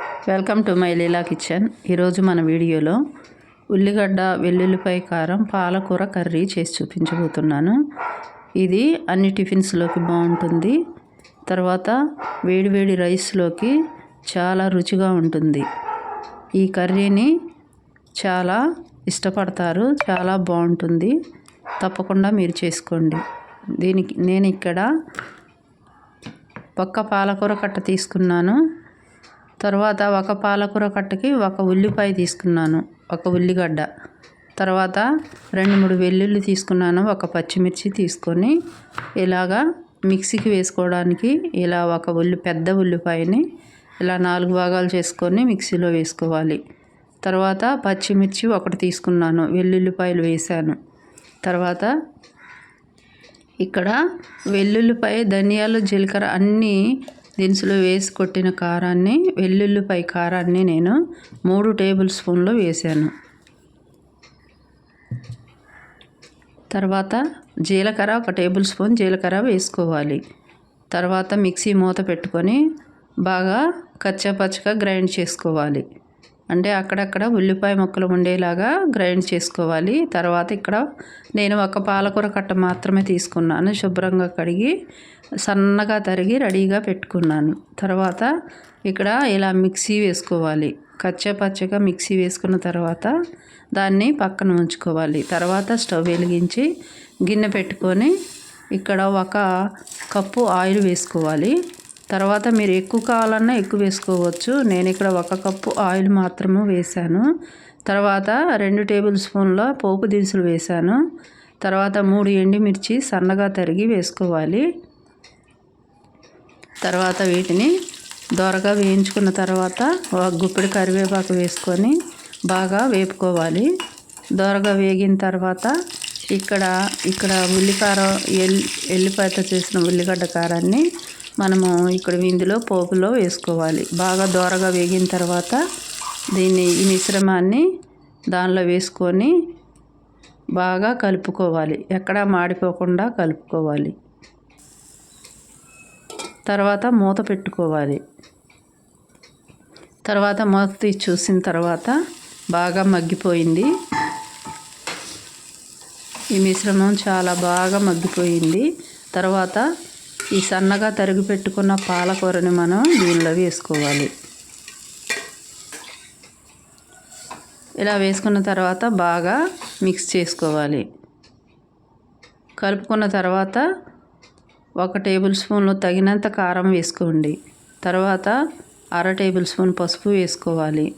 Welcome to my Leela kitchen. ఈరోజు మన వీడియోలో ఉల్లిగడ్డ వెల్లుల్లిపాయ కారం పాలకూర కర్రీ చేసి చూపించబోతున్నాను. ఇది అన్ని టిఫిన్స్లోకి బాగుంటుంది. తర్వాత వేడివేడి రైస్లోకి చాలా రుచిగా ఉంటుంది. ఈ కర్రీని చాలా ఇష్టపడతారు చాలా బాగుంటుంది. తప్పకుండా మీరు చేసుకోండి. దీనికి నేను ఇక్కడ ఒక్క పాలకూర కట్ట తీసుకున్నాను. తర్వాత ఒక పాలకూర కట్టకి ఒక ఉల్లిపాయ తీసుకున్నాను ఒక ఉల్లిగడ్డ. తర్వాత రెండు మూడు వెల్లుల్లి తీసుకున్నాను ఒక పచ్చిమిర్చి తీసుకొని ఇలాగా మిక్సీకి వేసుకోవడానికి ఇలా ఒక ఉల్లి పెద్ద ఉల్లిపాయని ఇలా నాలుగు భాగాలు చేసుకొని మిక్సీలో వేసుకోవాలి. తర్వాత పచ్చిమిర్చి ఒకటి తీసుకున్నాను వెల్లుల్లిపాయలు వేసాను తర్వాత ఇక్కడ వెల్లుల్లిపాయ ధనియాలు జీలకర్ర అన్నీ దినుసులో వేసి కొట్టిన కారాన్ని వెల్లుల్లిపై కారాన్ని నేను మూడు టేబుల్ స్పూన్లు వేసాను. తర్వాత జీలకర్ర ఒక టేబుల్ స్పూన్ జీలకర్ర వేసుకోవాలి. తర్వాత మిక్సీ మూత పెట్టుకొని బాగా కచ్చపచ్చగా గ్రైండ్ చేసుకోవాలి. అంటే అక్కడక్కడ ఉల్లిపాయ ముక్కలు ఉండేలాగా గ్రైండ్ చేసుకోవాలి. తర్వాత ఇక్కడ నేను ఒక పాలకూర కట్ట మాత్రమే తీసుకున్నాను. శుభ్రంగా కడిగి సన్నగా తరిగి రెడీగా పెట్టుకున్నాను. తర్వాత ఇక్కడ ఇలా మిక్సీ వేసుకోవాలి. కచ్చపచ్చగా మిక్సీ వేసుకున్న తర్వాత దాన్ని పక్కన ఉంచుకోవాలి. తర్వాత స్టవ్ వెలిగించి గిన్నె పెట్టుకొని ఇక్కడ ఒక కప్పు ఆయిల్ వేసుకోవాలి. తర్వాత మీరు ఎక్కువ కావాలన్నా ఎక్కువ వేసుకోవచ్చు. నేను ఇక్కడ ఒక కప్పు ఆయిల్ మాత్రము వేశాను. తర్వాత రెండు టేబుల్ స్పూన్ల పోపు దినుసులు వేశాను. తర్వాత మూడు ఎండుమిర్చి సన్నగా తరిగి వేసుకోవాలి. తర్వాత వీటిని దొరగా వేయించుకున్న తర్వాత ఒక గుప్పిడి కరివేపాకు వేసుకొని బాగా వేపుకోవాలి. దొరగా వేగిన తర్వాత ఇక్కడ ఇక్కడ ఉల్లికారం ఎల్లి ఎల్లిపాయతో చేసిన ఉల్లిగడ్డ కారాన్ని మనము ఇక్కడ ఇందులో పోపులో వేసుకోవాలి. బాగా దోరగా వేగిన తర్వాత దీన్ని ఈ మిశ్రమాన్ని దానిలో వేసుకొని బాగా కలుపుకోవాలి. ఎక్కడా మాడిపోకుండా కలుపుకోవాలి. తర్వాత మూత పెట్టుకోవాలి. తర్వాత మూత తీసి చూసిన తర్వాత బాగా మగ్గిపోయింది. ఈ మిశ్రమం చాలా బాగా మగ్గిపోయింది. తర్వాత ఈ సన్నగా తరిగి పెట్టుకున్న పాలకూరని మనం దీనిలో వేసుకోవాలి. ఇలా వేసుకున్న తర్వాత బాగా మిక్స్ చేసుకోవాలి. కలుపుకున్న తర్వాత ఒక టేబుల్ స్పూన్లో తగినంత కారం వేసుకోండి. తర్వాత అర టేబుల్ స్పూన్ పసుపు వేసుకోవాలి.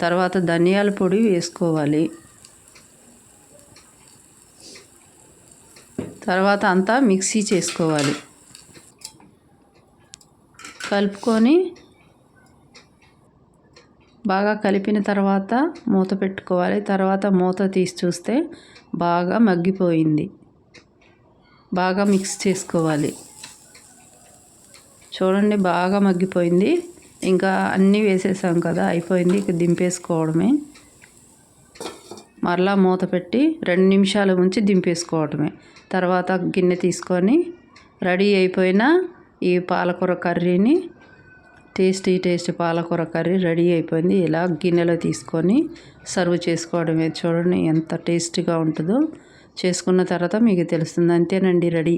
తర్వాత ధనియాల పొడి వేసుకోవాలి. తర్వాత అంతా మిక్సీ చేసుకోవాలి. కలుపుకొని బాగా కలిపిన తర్వాత మూత పెట్టుకోవాలి. తర్వాత మూత తీసి చూస్తే బాగా మగ్గిపోయింది. బాగా మిక్స్ చేసుకోవాలి. చూడండి బాగా మగ్గిపోయింది. ఇంకా అన్నీ వేసేసాం కదా అయిపోయింది. ఇక దింపేసుకోవడమే. మరలా మూత పెట్టి రెండు నిమిషాల ఉంచి దింపేసుకోవడమే. తర్వాత గిన్నె తీసుకొని రెడీ అయిపోయిన ఈ పాలకూర కర్రీని టేస్టీ టేస్టీ పాలకూర కర్రీ రెడీ అయిపోయింది. ఇలా గిన్నెలో తీసుకొని సర్వ్ చేసుకోవడమే. చూడండి ఎంత టేస్టీగా ఉంటుందో. చేసుకున్న తర్వాత మీకు తెలుస్తుంది. అంతేనండి రెడీ.